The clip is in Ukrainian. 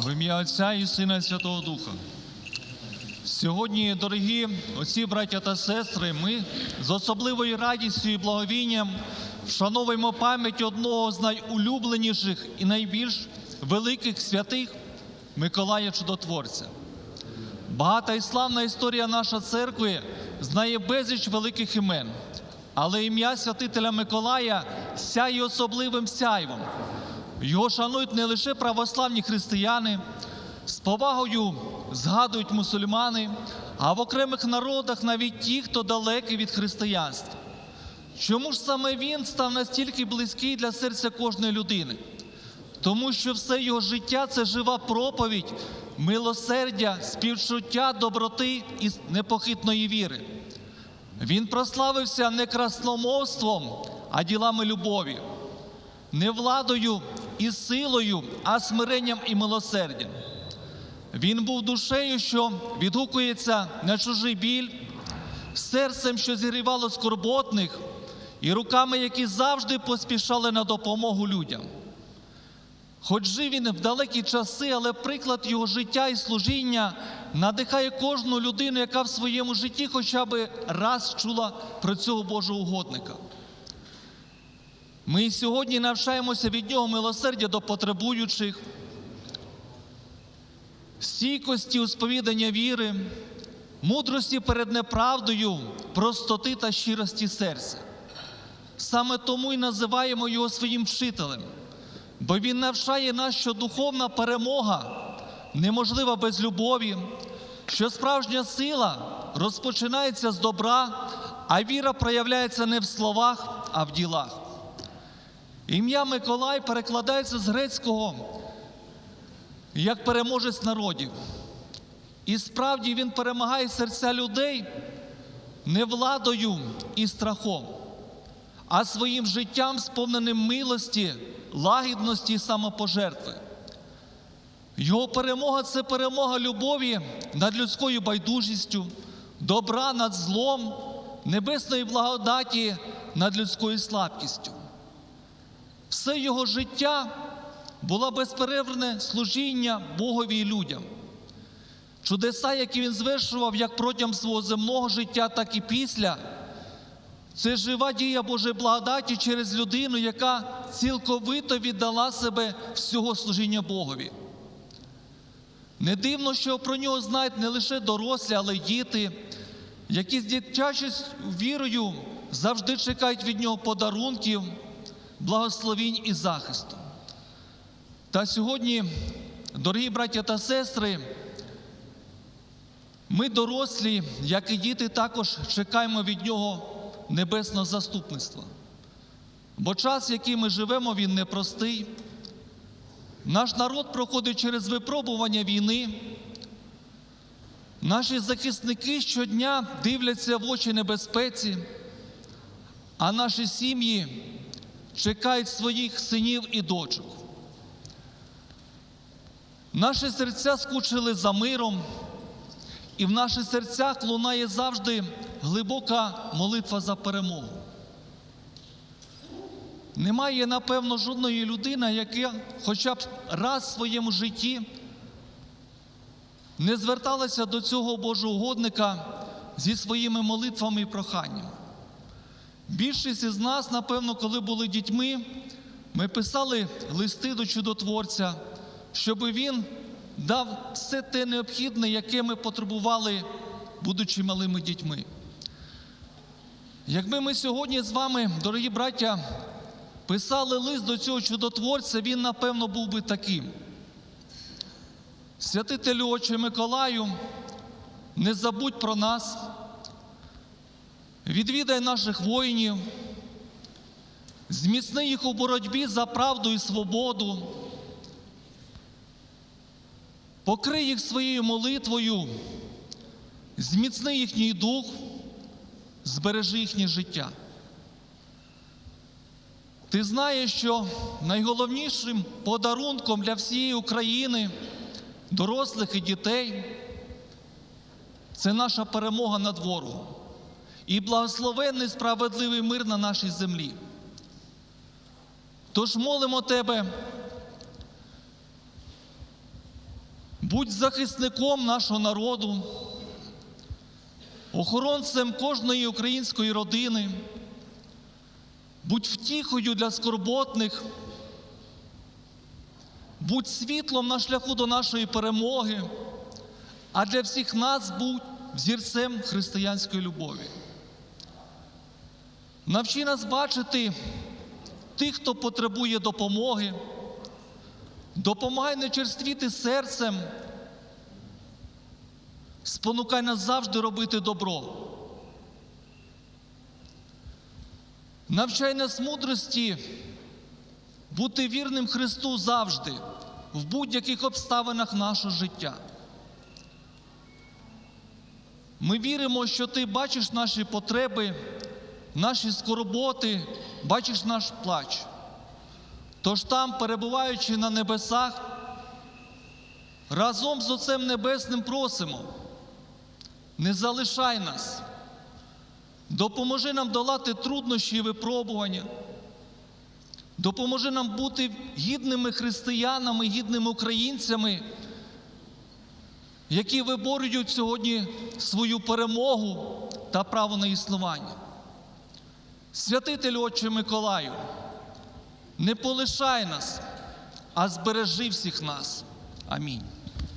В ім'я Отця і Сина і Святого Духа. Сьогодні, дорогі отці, браття та сестри, ми з особливою радістю і благовінням вшановуємо пам'ять одного з найулюбленіших і найбільш великих святих Миколая Чудотворця. Багата і славна історія нашої церкви знає безліч великих імен, але ім'я святителя Миколая сяє особливим сяйвом. Його шанують не лише православні християни, з повагою згадують мусульмани, а в окремих народах навіть ті, хто далекий від християнства. Чому ж саме він став настільки близький для серця кожної людини? Тому що все його життя це жива проповідь, милосердя, співчуття, доброти і непохитної віри. Він прославився не красномовством, а ділами любові, не владою і силою, а смиренням і милосердям. Він був душею, що відгукується на чужий біль, серцем, що зігрівало скорботних, і руками, які завжди поспішали на допомогу людям. Хоч жив він в далекі часи, але приклад його життя і служіння надихає кожну людину, яка в своєму житті хоча б раз чула про цього Божого угодника. Ми сьогодні навчаємося від нього милосердя до потребуючих, стійкості у сповідання віри, мудрості перед неправдою, простоти та щирості серця. Саме тому і називаємо його своїм вчителем, бо він навчає нас, що духовна перемога неможлива без любові, що справжня сила розпочинається з добра, а віра проявляється не в словах, а в ділах. Ім'я Миколай перекладається з грецького як переможець народів. І справді він перемагає серця людей не владою і страхом, а своїм життям, сповненим милості, лагідності і самопожертви. Його перемога це перемога любові над людською байдужістю, добра над злом, небесної благодаті над людською слабкістю. Все його життя було безперервне служіння Богові і людям. Чудеса, які він звершував як протягом свого земного життя, так і після. Це жива дія Божої благодаті через людину, яка цілковито віддала себе всього служіння Богові. Не дивно, що про нього знають не лише дорослі, але й діти, які з дитячою вірою завжди чекають від нього подарунків, благословінь і захисту. Та сьогодні, дорогі браття та сестри, ми дорослі, як і діти, також чекаємо від нього небесного заступництва. Бо час, в який ми живемо, він непростий. Наш народ проходить через випробування війни. Наші захисники щодня дивляться в очі небезпеці, а наші сім'ї чекають своїх синів і дочок. Наші серця скучили за миром, і в наших серцях лунає завжди глибока молитва за перемогу. Немає, напевно, жодної людини, яка хоча б раз в своєму житті не зверталася до цього Божого угодника зі своїми молитвами і проханнями. Більшість із нас, напевно, коли були дітьми, ми писали листи до чудотворця, щоб він дав все те необхідне, яке ми потребували, будучи малими дітьми. Якби ми сьогодні з вами, дорогі браття, писали лист до цього чудотворця, він, напевно, був би таким. Святителю Отче Миколаю, не забудь про нас, відвідай наших воїнів, зміцни їх у боротьбі за правду і свободу, покрий їх своєю молитвою, зміцни їхній дух, збережи їхнє життя. Ти знаєш, що найголовнішим подарунком для всієї України, дорослих і дітей, це наша перемога над ворогом і благословенний справедливий мир на нашій землі. Тож молимо тебе, Будь захисником нашого народу, охоронцем кожної української родини, будь втіхою для скорботних, будь світлом на шляху до нашої перемоги, а для всіх нас будь взірцем християнської любові. Навчи нас бачити тих, хто потребує допомоги, допомагай не черствіти серцем, спонукай нас завжди робити добро. Навчай нас мудрості бути вірним Христу завжди, в будь-яких обставинах нашого життя. Ми віримо, що Ти бачиш наші потреби, наші скорботи, бачиш наш плач. Тож там, перебуваючи на небесах, разом з Отцем Небесним просимо, не залишай нас, допоможи нам долати труднощі і випробування, допоможи нам бути гідними християнами, гідними українцями, які виборюють сьогодні свою перемогу та право на існування. Святитель Отче Миколаю, не полишай нас, а збережи всіх нас. Амінь.